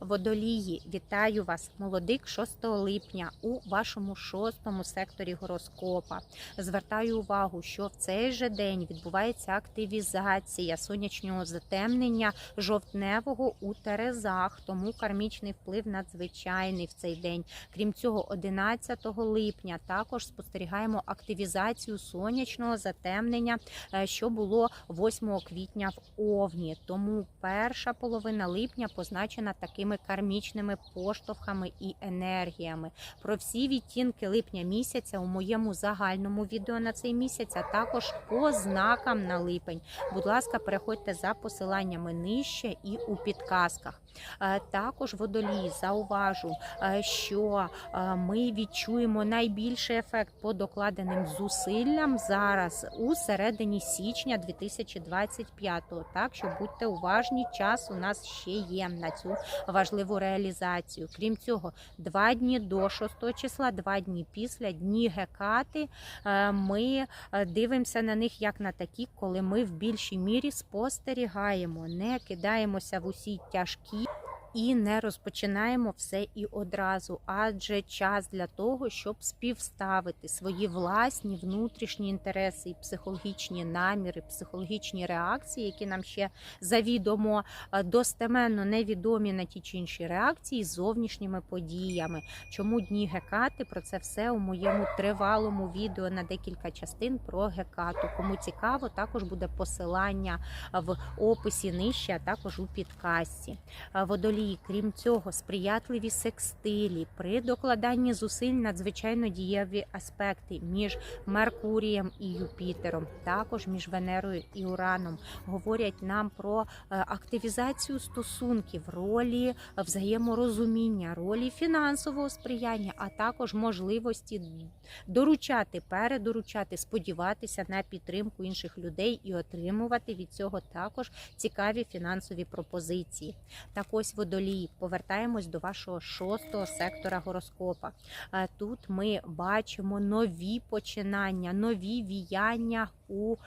Водолії, вітаю вас, молодик 6 липня у вашому шостому секторі гороскопа. Звертаю увагу, що в цей же день відбувається активізація сонячного затемнення жовтневого у Терезах, тому кармічний вплив надзвичайний в цей день. Крім цього, 11 липня також спостерігаємо активізацію сонячного затемнення, е, що було 8 квітня в Овні. Тому перша половина липня позначена такими кармічними поштовхами і енергіями. Про всі відтінки липня місяця у моєму загальному відео на цей місяць, а також по знакам на липень. Будь ласка, переходьте за посиланнями нижче і у підказках. Е, Також водолії зауважу, е, що е, ми відчуємо найбільший ефект по докладеним зусиллям зараз у середині січня 2025-го. Так що будьте уважні, час у нас ще є на цю важливу реалізацію. Крім цього, два дні до 6 числа, два дні після дні гекати. Ми дивимося на них як на такі, коли ми в більшій мірі спостерігаємо, не кидаємося в усі тяжкі. І не розпочинаємо все і одразу, адже час для того, щоб співставити свої власні внутрішні інтереси і психологічні наміри, психологічні реакції, які нам ще завідомо е, достеменно невідомі на ті чи інші реакції з зовнішніми подіями. Чому дні гекати? Про це все у моєму тривалому відео на декілька частин про гекату. Кому цікаво, також буде посилання в описі нижче, а також у підкасті. Е, Водолії, крім цього, сприятливі секстилі при докладанні зусиль надзвичайно дієві аспекти між Меркурієм і Юпітером, також між Венерою і Ураном, говорять нам про е, активізацію стосунків, ролі взаєморозуміння, ролі фінансового сприяння, а також можливості доручати, передоручати, сподіватися на підтримку інших людей і отримувати від цього також цікаві фінансові пропозиції. Так ось водолії, повертаємось до вашого шостого сектора гороскопа. Е, Тут ми бачимо нові починання, нові віяння у е,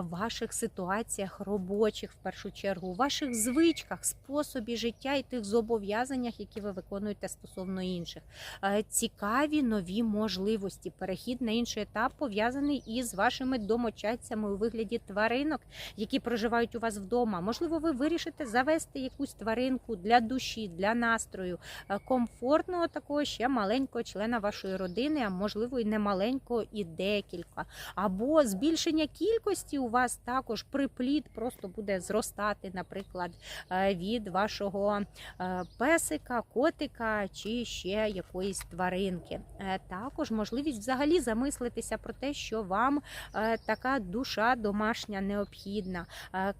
ваших ситуаціях робочих, в першу чергу, у ваших звичках, способі життя і тих зобов'язаннях, які ви виконуєте стосовно інших. Е, Цікаві нові можливості. Перехід на інший етап пов'язаний із вашими домочадцями у вигляді тваринок, які проживають у вас вдома. Можливо, ви вирішите завести якусь тваринку для душі, для настрою, е, комфортного такого ще маленького члена вашої родини, а можливо і не маленького, і декілька. Або збільшення кількості у вас також приплід просто буде зростати, наприклад, е, від вашого е, песика, котика чи ще якоїсь тваринки. Е, Також можливість взагалі замислитися про те, що вам така душа домашня необхідна.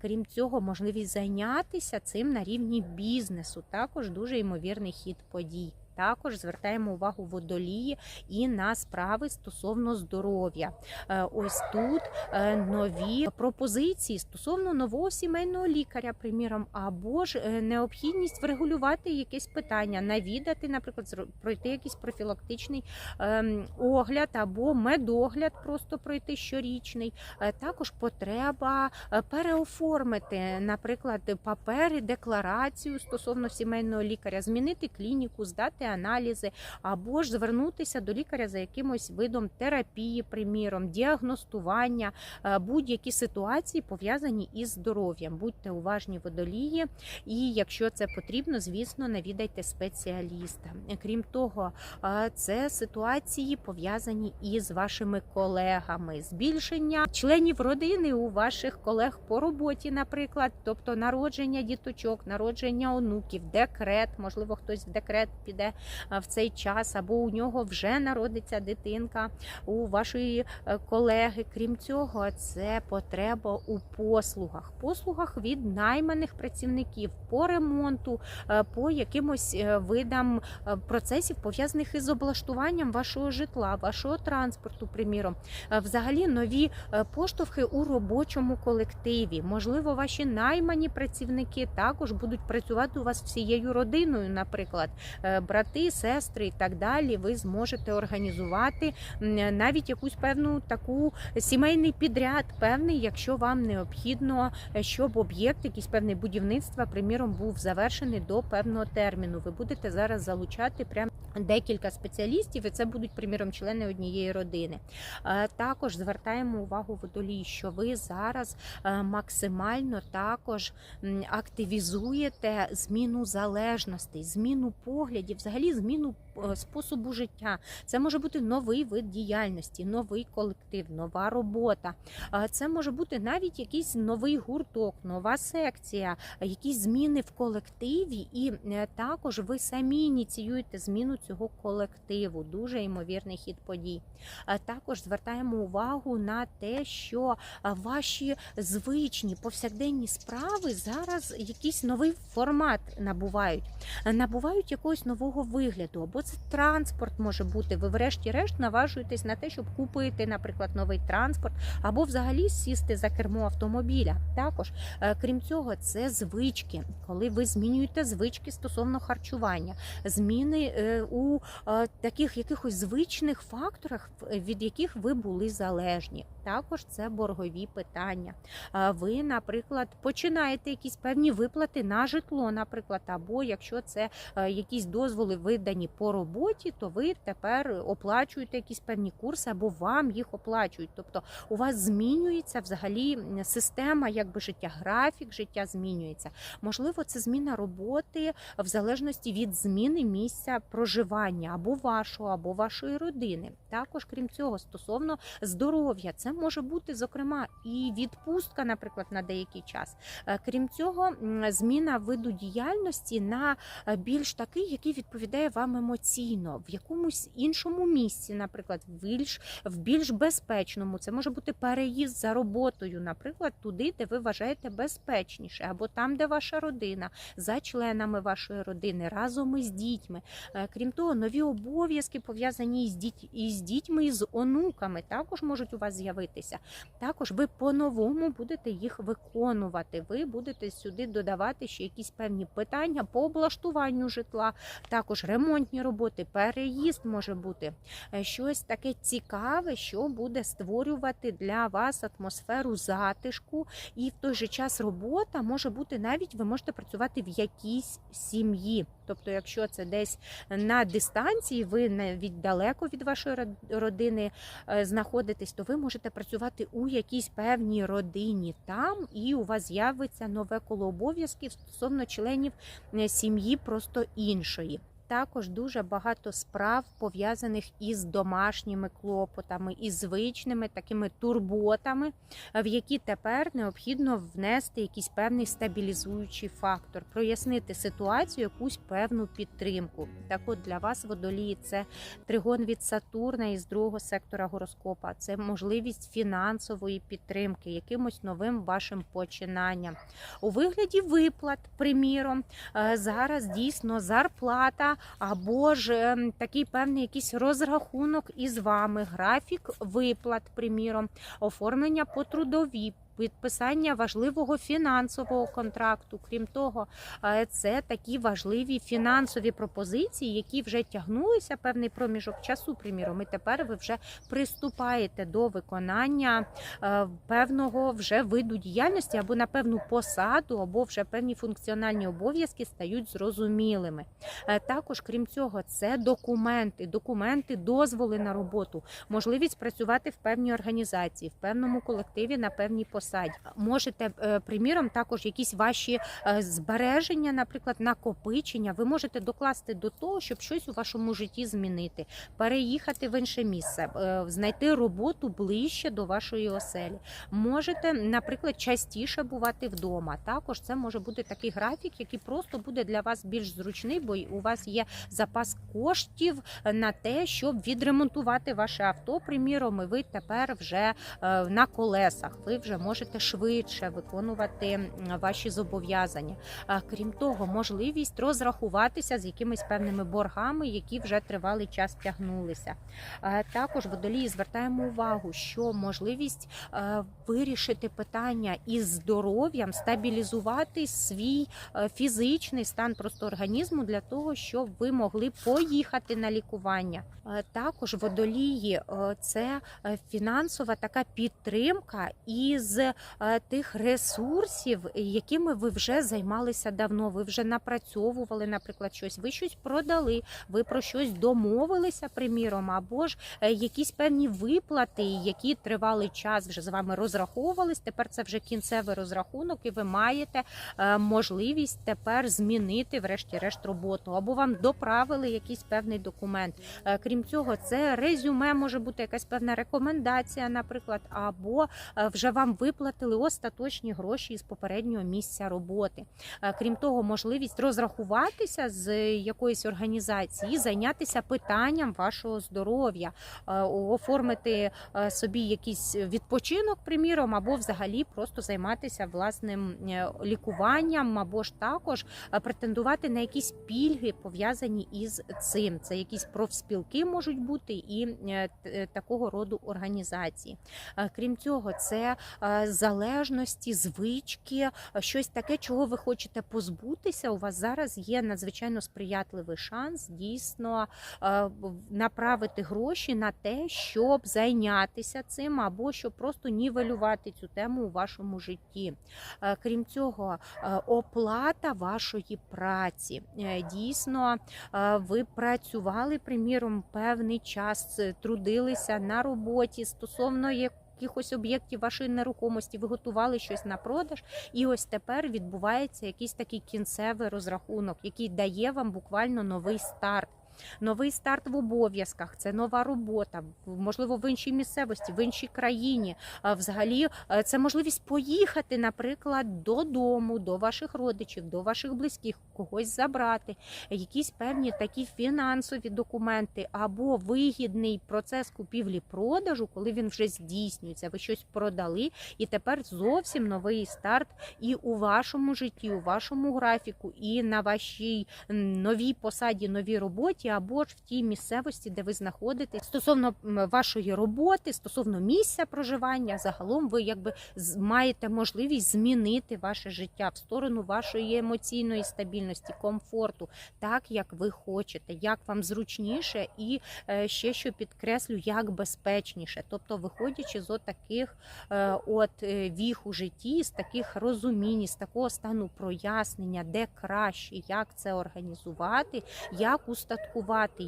Крім цього, можливість зайнятися цим на рівні бізнесу. Також дуже ймовірний хід подій. Також звертаємо увагу водолії і на справи стосовно здоров'я. Е, Ось тут е, нові пропозиції стосовно нового сімейного лікаря, приміром, або ж е, необхідність врегулювати якесь питання, навідати, наприклад, пройти якийсь профілактичний ем, огляд або медогляд, просто пройти щорічний. Також потреба переоформити, наприклад, папери, декларацію стосовно сімейного лікаря, змінити клініку, здати аналізи, або ж звернутися до лікаря за якимось видом терапії, приміром, діагностування, е, будь-які ситуації пов'язані із здоров'ям. Будьте уважні водолії, і якщо це потрібно, звісно, навідайте спеціаліста. Крім того, е, це ситуації пов'язані із вашими колегами, збільшення членів родини у ваших колег по роботі, наприклад, тобто народження діточок, народження онуків, декрет, можливо, хтось в декрет піде е, в цей час, або у нього вже народиться дитинка у вашої е, колеги. Крім цього, це потреба у послугах, послугах від найманих працівників по ремонту, е, по якимось видам процесів пов'язаних із облаштуванням вашого житла, вашого транспорту, приміром. Взагалі нові поштовхи у робочому колективі. Можливо, ваші наймані працівники також будуть працювати у вас всією родиною, наприклад, Е, брати сестри і так далі, ви зможете організувати навіть якусь певну таку сімейний підряд, певний, якщо вам необхідно, е, щоб об'єкт, якийсь певний будівництва, приміром, був завершений до певного терміну. Ви будете зараз залучати прям декілька спеціалістів, і це будуть, приміром, члени однієї родини. Е, Також звертаємо увагу водолій, що ви зараз е, максимально також активізуєте зміну залежностей, зміну поглядів, взагалі зміну е, способу життя. Це може бути новий вид діяльності, новий колектив, нова робота. Це може бути навіть якийсь новий гурток, нова секція, якісь зміни в колективі, і е, також ви самі ініціюєте зміну цього колективу. Дуже ймовірний хід подій. Також звертаємо увагу на те, що ваші звичні повсякденні справи зараз якийсь новий формат набувають, набувають якогось нового вигляду. Або це транспорт може бути. Ви, врешті-решт, наважуєтесь на те, щоб купити, наприклад, новий транспорт, або взагалі сісти за кермо автомобіля. Також, е, крім цього, це звички, коли ви змінюєте звички стосовно харчування, зміни е, у е, таких якихось звичних факторах, від яких ви були залежні. Також це боргові питання. Ви, наприклад, починаєте якісь певні виплати на житло, наприклад, або якщо це якісь дозволи видані по роботі, то ви тепер оплачуєте якісь певні курси, або вам їх оплачують. Тобто у вас змінюється взагалі система якби життя, графік життя змінюється. Можливо, це зміна роботи в залежності від зміни місця проживання або вашого, або вашої родини. Також, крім цього, стосовно здоров'я, це може бути зокрема і відпустка, наприклад, на деякий час. Е, Крім цього, зміна виду діяльності на е, більш такий, який відповідає вам емоційно, в якомусь іншому місці, наприклад, в більш в більш безпечному. Це може бути переїзд за роботою, наприклад, туди, де ви вважаєте безпечніше, або там, де ваша родина, за членами вашої родини, разом із дітьми. Е, Крім того, нові обов'язки пов'язані із діть із дітьми, і з онуками, також можуть у вас з'явитися. Також ви по-новому будете їх виконувати. Ви будете сюди додавати ще якісь певні питання по облаштуванню житла, також ремонтні роботи, переїзд може бути Е, щось таке цікаве, що буде створювати для вас атмосферу затишку, і в той же час робота може бути навіть ви можете працювати в якійсь сім'ї. Тобто, якщо це десь на дистанції, ви навіть далеко від вашої родини е, знаходитесь, то ви можете працювати у якійсь певній родині там, і у вас з'явиться нове коло обов'язків стосовно членів е, сім'ї просто іншої. Також дуже багато справ пов'язаних із домашніми клопотами, із звичними такими турботами, в які тепер необхідно внести якийсь певний стабілізуючий фактор, прояснити ситуацію, якусь певну підтримку. Так, от для вас водолії це тригон від Сатурна із другого сектора гороскопа. Це можливість фінансової підтримки, якимось новим вашим починанням. У вигляді виплат, приміром, е, зараз дійсно зарплата або ж ем, такий певний якийсь розрахунок із вами, графік виплат, приміром, оформлення по трудовій. Підписання важливого фінансового контракту. Крім того, е, це такі важливі фінансові пропозиції, які вже тягнулися певний проміжок часу. Приміром, і тепер ви вже приступаєте до виконання е, певного вже виду діяльності або на певну посаду, або вже певні функціональні обов'язки стають зрозумілими. Е, Також, крім цього, це документи, документи, дозволи на роботу, можливість працювати в певній організації, в певному колективі на певній посаді. Можете, е, приміром, також якісь ваші е, збереження, наприклад, накопичення, ви можете докласти до того, щоб щось у вашому житті змінити, переїхати в інше місце, е, знайти роботу ближче до вашої оселі. Можете, наприклад, частіше бувати вдома. Також це може бути такий графік, який просто буде для вас більш зручний, бо у вас є запас коштів на те, щоб відремонтувати ваше авто. Приміром, і ви тепер вже на колесах. Ви вже можете зможете швидше виконувати ваші зобов'язання. Крім того, можливість розрахуватися з якимись певними боргами, які вже тривалий час тягнулися. Також водолії звертаємо увагу, що можливість вирішити питання із здоров'ям, стабілізувати свій фізичний стан просто організму для того, щоб ви могли поїхати на лікування. Також водолії це е, фінансова така підтримка із е, тих ресурсів, якими ви вже займалися давно. Ви вже напрацьовували, наприклад, щось. Ви щось продали, ви про щось домовилися, приміром, або ж е, якісь певні виплати, які тривалий час вже з вами розраховувались. Тепер це вже кінцевий розрахунок, і ви маєте е, можливість тепер змінити, врешті-решт, роботу, або вам доправили якийсь певний документ. Крім цього, це резюме може бути якась певна рекомендація, наприклад, або вже вам виплатили остаточні гроші із попереднього місця роботи. Е, Крім того, можливість розрахуватися з якоїсь організації, зайнятися питанням вашого здоров'я, е, оформити е, собі якийсь відпочинок, приміром, або взагалі просто займатися власним лікуванням, або ж також претендувати на якісь пільги пов'язані із цим. Це якісь профспілки можуть бути і такого роду організації. Крім цього, це залежності, звички, е, щось таке, чого ви хочете позбутися. У вас зараз є надзвичайно сприятливий шанс дійсно е, направити гроші на те, щоб зайнятися цим, або щоб просто нівелювати цю тему у вашому житті. Е, Крім цього, е, оплата вашої праці. Е, Дійсно, е, ви працювали, приміром, певний час, е, трудилися на роботі стосовно як- Якихось об'єктів вашої нерухомості, ви готували щось на продаж, і ось тепер відбувається якийсь такий кінцевий розрахунок, який дає вам буквально новий старт. Новий старт в обов'язках, це нова робота, можливо, в іншій місцевості, в іншій країні. Взагалі, е, це можливість поїхати, наприклад, додому, до ваших родичів, до ваших близьких, когось забрати, якісь певні такі фінансові документи або вигідний процес купівлі-продажу, коли він вже здійснюється. Ви щось продали, і тепер зовсім новий старт і у вашому житті, у вашому графіку, і на вашій новій посаді, новій роботі, або ж в тій місцевості, де ви знаходитесь. Стосовно вашої роботи, стосовно місця проживання, загалом ви якби маєте можливість змінити ваше життя в сторону вашої емоційної стабільності, комфорту, так як ви хочете, як вам зручніше, і е, ще що підкреслю, як безпечніше. Тобто, виходячи з отаких е, от е, віх у житті, з таких розумінь, з такого стану прояснення, де краще, як це організувати, як устаткувати,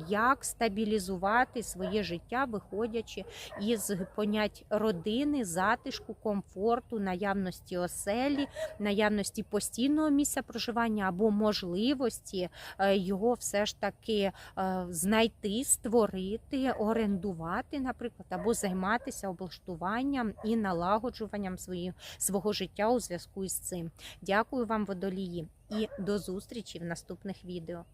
як стабілізувати своє життя, виходячи із понять родини, затишку, комфорту, наявності оселі, наявності постійного місця проживання або можливості е, його все ж таки е, знайти, створити, орендувати, наприклад, або займатися облаштуванням і налагоджуванням свої, свого життя у зв'язку із цим. Дякую вам, водолії, і до зустрічі в наступних відео.